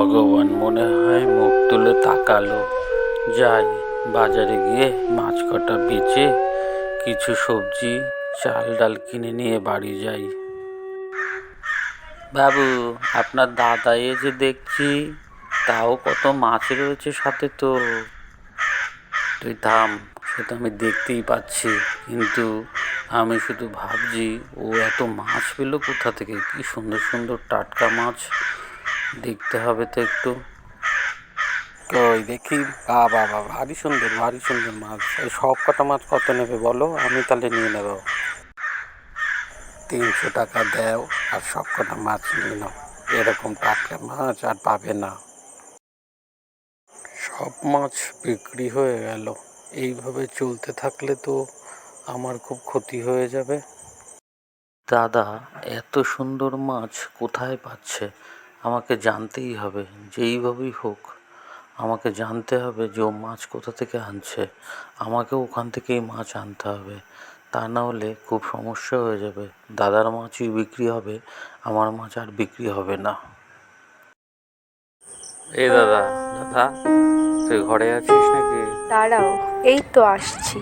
ভগবান মনে হয় মুখ তুলে তাকালো। যাই, বাজারে গিয়ে মাছ কটা বেচে কিছু সবজি, চাল ডাল কিনে নিয়ে বাড়ি যাই। বাবু, আপনার দাদা এ যে দেখছি, তাও কত মাছ রয়েছে সাথে তো। তুই থাম, সে তো আমি দেখতেই পাচ্ছি, কিন্তু আমি শুধু ভাবছি, ও এত মাছ পেল কোথা থেকে? কি সুন্দর সুন্দর টাটকা মাছ দেখতে হবে তো একটু। ওই দেখি? বা বা বা ভারী সুন্দর ভারী সুন্দর মাছ। এই সব কটা মাছ কত নেবে বলো? আমি তাহলে নিয়ে নেব। তিনশো টাকা দেও আর সব কটা মাছ নিয়ে নাও। এরকম টাটকা মাছ আর পাবে না। সব মাছ বিক্রি হয়ে গেল। এইভাবে চলতে থাকলে তো আমার খুব ক্ষতি হয়ে যাবে। দাদা, এত সুন্দর মাছ কোথায় পাচ্ছে? আমাকে জানতেই হবে যেইভাবেই হোক। আমাকে জানতে হবে যে ও মাছ কোথা থেকে আনছে। আমাকে ওখান থেকেই মাছ আনতে হবে। তা না হলে খুব সমস্যা হয়ে যাবে। দাদার মাছই বিক্রি হবে আমার মাছ আর বিক্রি হবে না। এ দাদা দাদা তুই ঘরে আছিস নাকি? দাঁড়াও এই তো আসছি।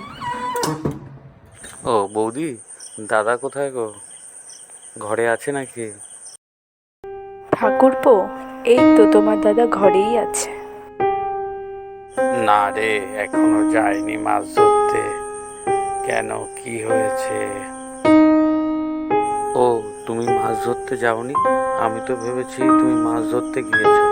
ও বৌদি দাদা কোথায় গো? ঘরে আছে নাকি? ঠাকুরপো? এই তো তোমার দাদা ঘরেই আছে। না রে এখনও যায়নি মাছ ধরতে। কেন? কি হয়েছে? ও তুমি মাছ ধরতে যাওনি? আমি তো ভেবেছি তুমি মাছ ধরতে গিয়েছো।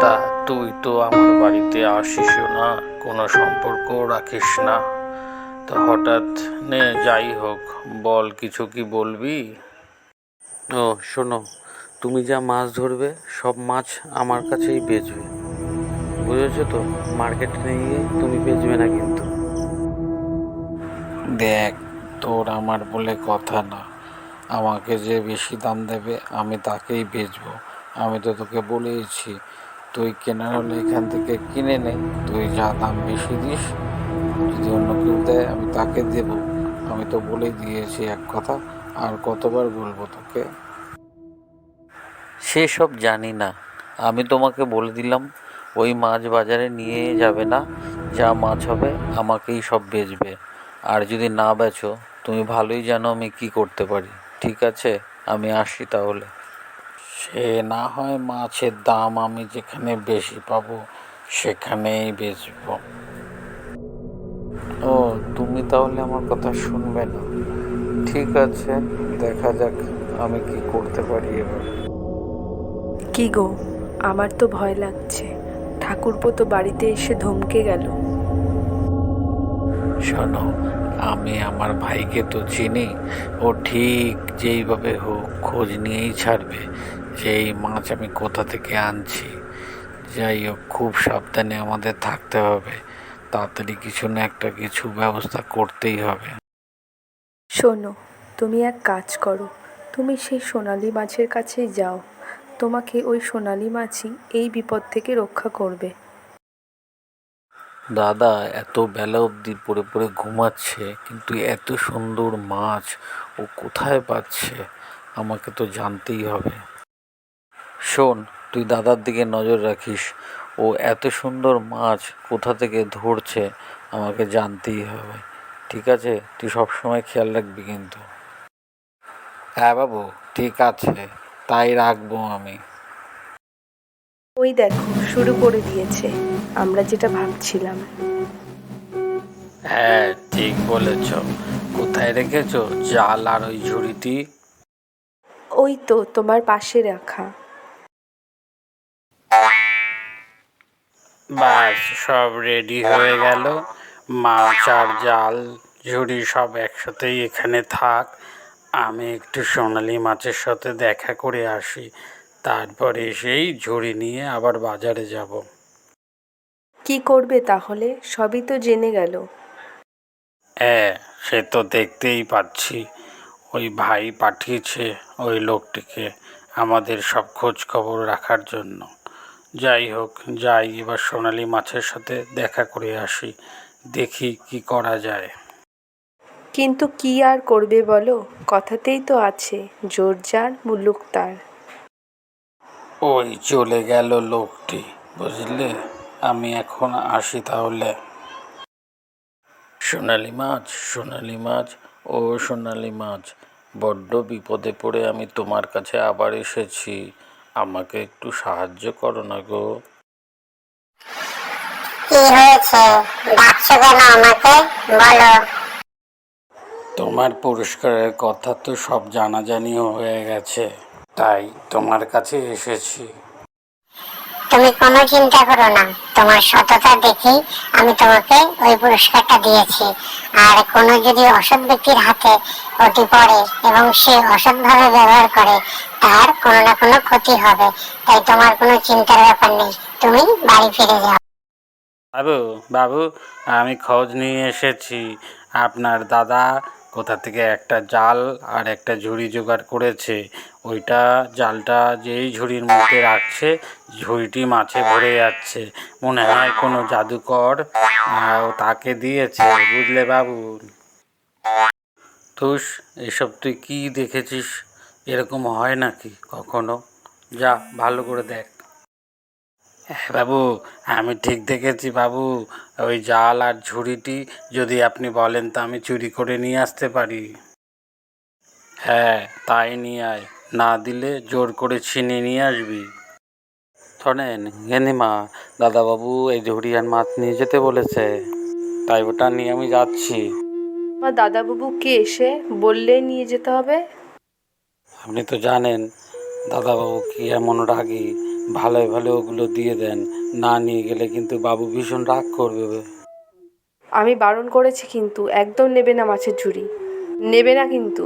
তা তুই তো আমার বাড়িতে আসিসও না কোনো সম্পর্ক রাখিস না। তো হঠাৎ নে যাই হোক বল কিছু কি বলবি? ও, শোনো, তুমি যা মাছ ধরবে, সব মাছ আমার কাছেই বেচবে। বুঝেছ তো? মার্কেটে নিয়ে গিয়ে তুমি বেচবে না কিন্তু। দেখ, তোর আমার বলে কথা না। আমাকে যে বেশি দাম দেবে, আমি তাকেই বেচবো। আমি তো তোকে বলেইছি, তুই কেনার হলে এখান থেকে কিনে নে। তুই যা দাম বেশি দিস, যদি অন্য কেউ দেয়, আমি তাকে দেবো। আমি তো বলেই দিয়েছি এক কথা। আর কতবার বলব তোকে? সেসব জানি না। আমি তোমাকে বলে দিলাম, ওই মাছ বাজারে নিয়ে যাবে না। যা মাছ হবে আমাকেই সব বেচবে। আর যদি না বেচো, তুমি ভালোই জানো আমি কি করতে পারি। ঠিক আছে? আমি আসি তাহলে। সে না হয় মাছের দাম আমি যেখানে বেশি পাবো, সেখানেই বেচবো। ও, তুমি তাহলে আমার কথা শুনবে না। ঠিক আছে দেখা যাক আমি কি করতে পারি এবার। কি গো আমার তো ভয় লাগছে। ঠাকুরপো তো বাড়িতে এসে ধমকে গেল। শোনো আমি আমার ভাইকে তো চিনি ও ঠিক যেইভাবে হোক খোঁজ নিয়েই ছাড়বে যে এই মাছ আমি কোথা থেকে আনছি। যাই হোক খুব সাবধানে আমাদের থাকতে হবে তাড়াতাড়ি কিছু না একটা কিছু ব্যবস্থা করতেই হবে। শোনো, তুমি এক কাজ করো, তুমি সেই সোনালি মাছের কাছেই যাও, তোমাকে ওই সোনালি মাছই এই বিপদ থেকে রক্ষা করবে। দাদা, এত বেলা অবধি পড়ে পড়ে ঘুমাচ্ছে, কিন্তু এত সুন্দর মাছ ও কোথায় পাচ্ছে, আমাকে তো জানতেই হবে। শোন, তুই দাদার দিকে নজর রাখিস, ও এত সুন্দর মাছ কোথা থেকে ধরছে, আমাকে জানতেই হবে। ঠিক আছে? তুই সব সময় খেয়াল রাখবি কিন্তু। হ্যাঁ বাবু ঠিক আছে। তাই রাখব আমি। ওই দেখো শুরু করে দিয়েছে। আমরা যেটা ভাবছিলাম। হ্যাঁ ঠিক বলেছ। কোথায় রেখেছো? জাল আর ওই ঝুড়িটি? ওই তো তোমার পাশে রাখা। বাস সব রেডি হয়ে গেল। মাছ আর জাল ঝুড়ি সব একসাথেই এখানে থাক। আমি একটু সোনালি মাছের সাথে দেখা করে আসি। তারপরে সেই ঝুড়ি নিয়ে আবার বাজারে যাব। কি করবে তাহলে? সবই তো জেনে গেল। হ্যাঁ সে তো দেখতেই পাচ্ছি। ওই ভাই পাঠিয়েছে ওই লোকটিকে আমাদের সব খোঁজ খবর রাখার জন্য। যাই হোক যাই এবার সোনালি মাছের সাথে দেখা করে আসি। দেখি কি করা যায়। কিন্তু কি আর করবে বলো? কথাতেই তো আছে জোর যার মুলুক তার। ওই চলে গেল লোকটি বুঝলে? আমি এখন আসি তাহলে। সোনালি মাছ সোনালি মাছ ও সোনালি মাছ বড্ড বিপদে পড়ে আমি তোমার কাছে আবার এসেছি। আমাকে একটু সাহায্য করো না গো। কি হয়েছে? ডাকছো কেন আমাকে? বলো। তোমার পুরস্কারের কথা তো সব জানাজানিও হয়ে গেছে তাই তোমার কাছে এসেছি। তুমি কোনো চিন্তা করো না তোমার সততা দেখেই আমি তোমাকে ওই পুরস্কারটা দিয়েছি। আর কোনো যদি অসৎ ব্যক্তির হাতে ওটি পড়ে এবং সে অসৎভাবে ব্যবহার করে তার কোনো না কোনো ক্ষতি হবে তাই তোমার কোনো চিন্তার ব্যাপার নেই। তুমি বাড়ি ফিরে যাও। বাবু বাবু, আমি খোঁজ নিয়ে এসেছি। আপনার দাদা কোথা থেকে একটা জাল আর একটা ঝুড়ি জোগাড় করেছে। ওইটা জালটা যেই ঝুড়ির মধ্যে রাখছে, ঝুড়িটি মাছে ভরে যাচ্ছে। মনে হয় কোনো জাদুকর তাকে দিয়েছে, বুঝলে বাবু? তুষ, এসব তুই কি দেখেছিস? এরকম হয় নাকি কখনো? যা, ভালো করে দেখ। হ্যাঁ বাবু আমি ঠিক দেখেছি বাবু। ওই জাল আর ঝুড়িটি যদি আপনি বলেন তা আমি চুরি করে নিয়ে আসতে পারি। হ্যাঁ তাই নিয়ে আয়। না দিলে জোর করে ছিনিয়ে নিয়ে আসবি। শোনেন গেনিমা দাদাবাবু এই ঝুড়ি আর মাছ নিয়ে যেতে বলেছে। তাই ওটা নিয়ে আমি যাচ্ছি। আমার দাদাবাবুকে এসে বললে নিয়ে যেতে হবে? আপনি তো জানেন দাদাবাবু কি এমন রাগী। ভালোই ভালো ওগুলো দিয়ে দেন। না নিয়ে গেলে কিন্তু বাবু ভীষণ রাগ করবে। আমি বারণ করেছি কিন্তু একদম নেবে না মাছের ঝুড়ি। নেবে না কিন্তু।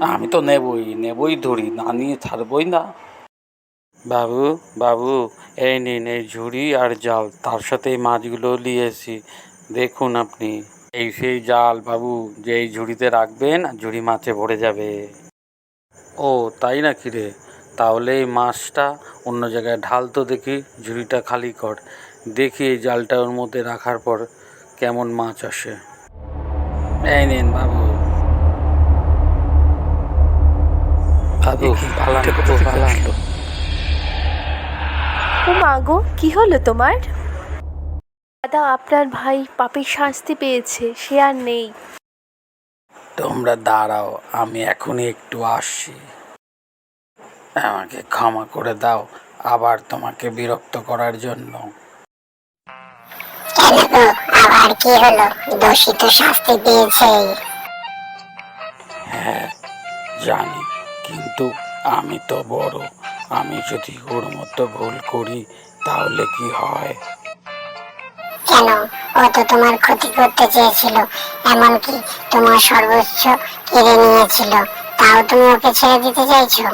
আমি তো নেবই নেবই ধরি না নিয়ে ছাড়বই না। বাবু বাবু এই নিন এই ঝুড়ি আর জাল তার সাথে এই মাছগুলো নিয়েছি দেখুন আপনি এই সেই জাল বাবু যে এই ঝুড়িতে রাখবেন আর ঝুড়ি মাছে ভরে যাবে। ও তাই নাকি রে? তাহলে এই মাছটা অন্য জায়গায় ঢাল তো দেখি ঝুড়িটা খালি কর। দেখি এই জালটা ওর মধ্যে রাখার পর কেমন মাছ আসে। এই নিন বাবু। বাবু পালান ও মা কি হলো তোমার? দাদা আপনার ভাই পাপের শাস্তি পেয়েছে সে আর নেই। তোমরা দাঁড়াও আমি এখনই একটু আসছি। আমাকে ক্ষমা করে দাও আবার তোমাকে বিরক্ত করার জন্য। আবার কি হলো? দোষী তো শাস্তি হ্যাঁ জানি কিন্তু আমি তো বড়। আমি যদি ওর মতো ভুল করি তাহলে কি হয়? কেন? ও তো তোমার ক্ষতি করতে চেয়েছিল এমনকি তোমার সর্বোচ্চ কেড়ে নিয়েছিল। তাও তুমি ওকে ছেড়ে দিতে চাইছো?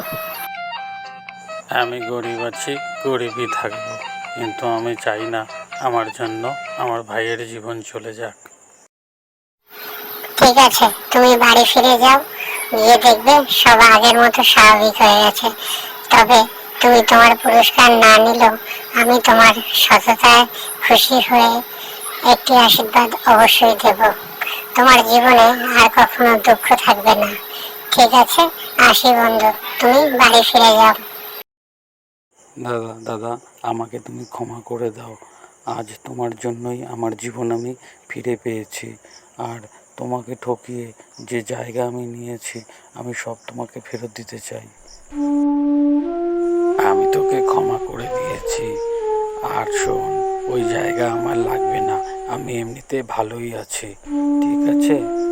আমি গরিব আছি, গরিবই থাকব। কিন্তু আমি চাই না আমার জন্য আমার ভাইয়ের জীবন চলে যাক। ঠিক আছে, তুমি বাড়ি ফিরে যাও। গিয়ে দেখবে সব আগের মতো স্বাভাবিক হয়ে গেছে। তবে তুমি তোমার পুরস্কার না নিলেও আমি তোমার সততায় খুশি হয়ে একটি আশীর্বাদ অবশ্যই দেব। তোমার জীবনে আর কখনো দুঃখ থাকবে না। ঠিক আছে, আসি বন্ধু, তুমি বাড়ি ফিরে যাও। দাদা দাদা, আমাকে তুমি ক্ষমা করে দাও। আজ তোমার জন্যই আমার জীবন আমি ফিরে পেয়েছি। আর তোমাকে ঠকিয়ে যে জায়গা আমি নিয়েছি, আমি সব তোমাকে ফেরত দিতে চাই। আমি তোকে ক্ষমা করে দিয়েছি। আর শোন, ওই জায়গা আমার লাগবে না। আমি এমনিতে ভালোই আছি। ঠিক আছে?